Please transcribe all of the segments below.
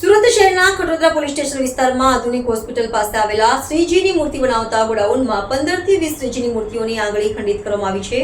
સુરત શહેરના Khatodara police station વિસ્તારમાં આધુનિક હોસ્પિટલ પાસે આવેલા શ્રીજીની મૂર્તિ બનાવતા ગોડાઉનમાં પંદરથી વીસ શ્રીજીની મૂર્તિઓની આંગળી ખંડિત કરવામાં આવી છે.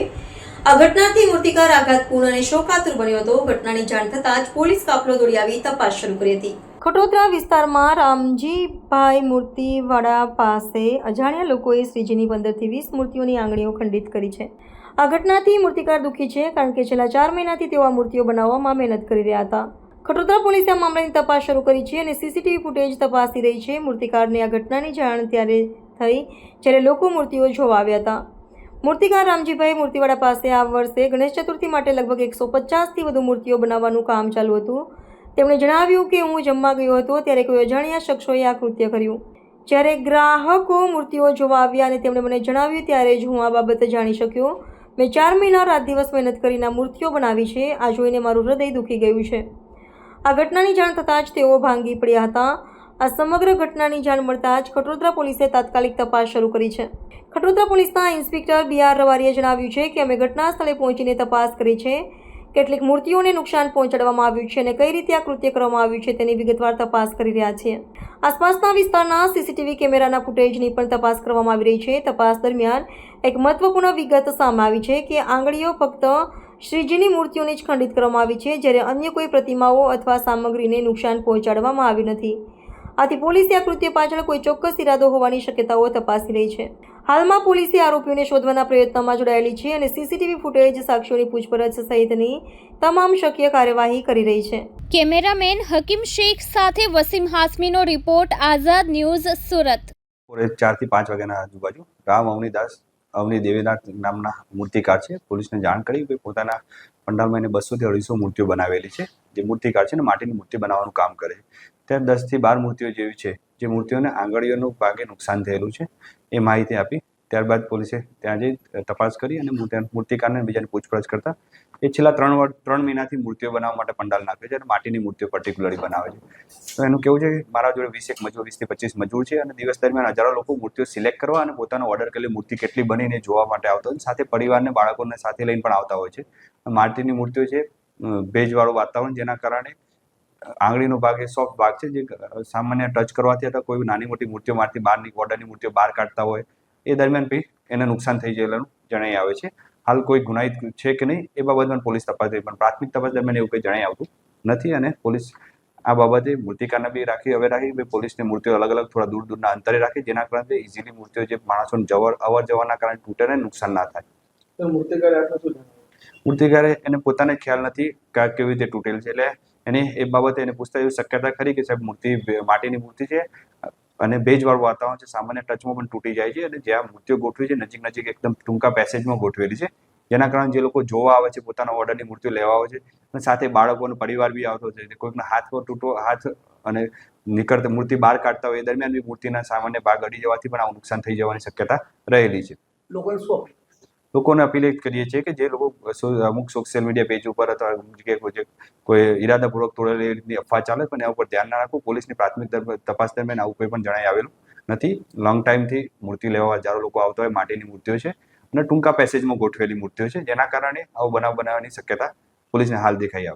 આ ઘટનાથી મૂર્તિકાર આઘાતપૂર્ણ અને શોકાતુર બન્યો હતો. ઘટનાની જાણ થતાં જ પોલીસ કાફલો દોડી આવી તપાસ શરૂ કરી હતી. ખટોદરા વિસ્તારમાં રામજીભાઈ મૂર્તિવાડા પાસે અજાણ્યા લોકોએ શ્રીજીની પંદરથી વીસ મૂર્તિઓની આંગળીઓ ખંડિત કરી છે. આ ઘટનાથી મૂર્તિકાર દુઃખી છે કારણ કે છેલ્લા ચાર મહિનાથી તેઓ આ મૂર્તિઓ બનાવવામાં મહેનત કરી રહ્યા હતા. ખટોદરા પોલીસે આ મામલાની તપાસ શરૂ કરી છે અને સીસીટીવી ફૂટેજ તપાસી રહી છે. મૂર્તિકારની આ ઘટનાની જાણ ત્યારે થઈ, જ્યારે લોકો મૂર્તિઓ જોવા આવ્યા હતા. મૂર્તિકાર રામજીભાઈ મૂર્તિવાડા પાસે આ વર્ષે ગણેશ ચતુર્થી માટે લગભગ એકસો પચાસથી વધુ મૂર્તિઓ બનાવવાનું કામ ચાલુ હતું. તેમણે જણાવ્યું કે હું જમવા ગયો હતો, ત્યારે કોઈ અજાણ્યા શખ્સોએ આ કૃત્ય કર્યું. જ્યારે ગ્રાહકો મૂર્તિઓ જોવા આવ્યા અને તેમણે મને જણાવ્યું, ત્યારે જ હું આ બાબતે જાણી શક્યો. મેં ચાર મહિના રાત દિવસ મહેનત કરીને મૂર્તિઓ બનાવી છે. આ જોઈને મારું હૃદય દુખી ગયું છે. આ ઘટનાની જાણ થતાં જ તેઓ ભાંગી પડ્યા હતા. આ સમગ્ર ઘટનાની જાણ મળતા જ ખટોદરા પોલીસે તાત્કાલિક તપાસ શરૂ કરી છે. ખટોદરા પોલીસના ઇન્સ્પેક્ટર બી આર રવારીએ જણાવ્યું છે કે અમે ઘટના સ્થળે પહોંચીને તપાસ કરી છે. કેટલીક મૂર્તિઓને નુકસાન પહોંચાડવામાં આવ્યું છે અને કઈ રીતે આ કૃત્ય કરવામાં આવ્યું છે તેની વિગતવાર તપાસ કરી રહ્યા છીએ. આસપાસના વિસ્તારના સીસીટીવી કેમેરાના ફૂટેજની પણ તપાસ કરવામાં આવી રહી છે. તપાસ દરમિયાન એક મહત્વપૂર્ણ વિગત સામે આવી છે કે આંગળીઓ ફક્ત શ્રીજીની મૂર્તિઓને જ ખંડિત કરવામાં આવી છે જ્યારે અન્ય કોઈ પ્રતિમાઓ અથવા સામગ્રીને નુકસાન પહોંચાડવામાં આવ્યું નથી. આથી પોલીસે આ કૃત્ય પાછળ કોઈ ચોક્કસ ઇરાદો હોવાની શક્યતાઓ તપાસી રહી છે. હાલમાં પોલીસે આરોપીઓને શોધવાના પ્રયત્નમાં જોડાયેલી છે અને સીસીટીવી ફૂટેજ સાક્ષીઓની પૂછપરછ સહિતની તમામ શક્ય કાર્યવાહી કરી રહી છે. કેમેરામેન હકીમ શેખ સાથે વસીમ હાસમીનો રિપોર્ટ આઝાદ ન્યૂઝ સુરત. ચારથી પાંચ વાગ્યાના આજુબાજુ. રામ અવનીદાસ અવની દેવીનાથ નામના મૂર્તિકાર છે. પોલીસને જાણ કરી કે પોતાના પંડાલમાં એને બસોથી અઢીસો મૂર્તિઓ બનાવેલી છે. જે મૂર્તિકાર છે ને માટીની મૂર્તિ બનાવવાનું કામ કરે છે. ત્યાં દસથી બાર મૂર્તિઓ જેવી છે. જે મૂર્તિઓને આંગળીઓનું ભાગે નુકસાન થયેલું છે. એ માહિતી આપી ત્યારબાદ પોલીસે ત્યાં જઈ તપાસ કરી અને મૂર્તિ- મૂર્તિકારને બીજાને પૂછપરછ કરતા એ છેલ્લા ત્રણ ત્રણ મહિનાથી મૂર્તિઓ બનાવવા માટે પંડાલ નાખે છે અને માટીની મૂર્તિઓ પર્ટિક્યુલરલી બનાવે છે. તો એનું કેવું છે મારા જોડે વીસ એક મજૂર વીસથી પચીસ મજૂર છે અને દિવસ દરમિયાન હજારો લોકો મૂર્તિઓ સિલેક્ટ કરવા અને પોતાનો ઓર્ડર કરેલી મૂર્તિ કેટલી બનીને જોવા માટે આવતા હોય સાથે પરિવારને, બાળકોને સાથે લઈને પણ આવતા હોય છે. માટીની મૂર્તિઓ છે ભેજવાળું વાતાવરણ જેના કારણે આંગળીનો ભાગ એ સોફ્ટ ભાગ છે. જે સામાન્ય ટચ કરવાથી અથવા કોઈ નાની મોટી મૂર્તિઓ મારથી બહારની ઓર્ડરની મૂર્તિઓ બહાર કાઢતા હોય એ દરમિયાન બી એને નુકસાન થઈ ગયેલાનું જણાઈ આવે છે. હાલ કોઈ ગુનાહિત છે કે નહીં એ બાબતમાં પોલીસ તપાસ થઈ પણ પ્રાથમિક તપાસ દરમિયાન એવું કંઈ જણાઈ આવતું નથી અને પોલીસ આ બાબતે મૂર્તિકારને બી રાખી હવે રાખી પોલીસની મૂર્તિઓ અલગ અલગ થોડા દૂર દૂરના અંતરે રાખી જેના કારણે ઇઝીલી મૂર્તિઓ જે માણસોને જવર અવર જવાના કારણે તૂટે ને નુકસાન ના થાય. મૂર્તિકારે એને પોતાને ખ્યાલ નથી કે કેવી રીતે તૂટેલ છે. એટલે એને એ બાબતે એને પૂછતા એવી શક્યતા ખરી કે સાહેબ મૂર્તિ માટીની મૂર્તિ છે? અને ભેજવાળું વાતાવરણ છે, સામાન્ય ટચમાં પણ તૂટી જાય છે અને જ્યાં મૂર્તિઓ ગોઠવી છે, નજીક નજીક એકદમ ટૂંકા પેસેજમાં ગોઠવેલી છે. જેના કારણે જે લોકો જોવા આવે છે, પોતાના ઓર્ડરની મૂર્તિઓ લેવા આવે છે અને સાથે બાળકોનો પરિવાર બી આવતો છે. કોઈકના હાથ પર તૂટો, હાથ અને નીકળતા મૂર્તિ બહાર કાઢતા હોય, એ દરમિયાન બી મૂર્તિના સામાન્ય ભાગ અડી જવાથી પણ આવું નુકસાન થઈ જવાની શક્યતા રહેલી છે. લોકોને શું લોકોને અપીલ કરીએ છીએ કે જે લોકો અમુક સોશિયલ મીડિયા પેજ ઉપર અથવા અમુક કોઈ કોઈ ઈરાદાપૂર્વક તોડેલી રીતની અફવા ચાલે પણ એના ઉપર ધ્યાન ના રાખવું પોલીસની પ્રાથમિક તપાસ દરમિયાન આવું કોઈ પણ જણાઈ આવેલું નથી. લોંગ ટાઈમથી મૂર્તિ લેવા હજારો લોકો આવતા હોય, માટીની મૂર્તિઓ છે અને ટૂંકા પેસેજમાં ગોઠવેલી મૂર્તિઓ છે, જેના કારણે આવો બનાવ બનાવવાની શક્યતા પોલીસને હાલ દેખાઈ આવે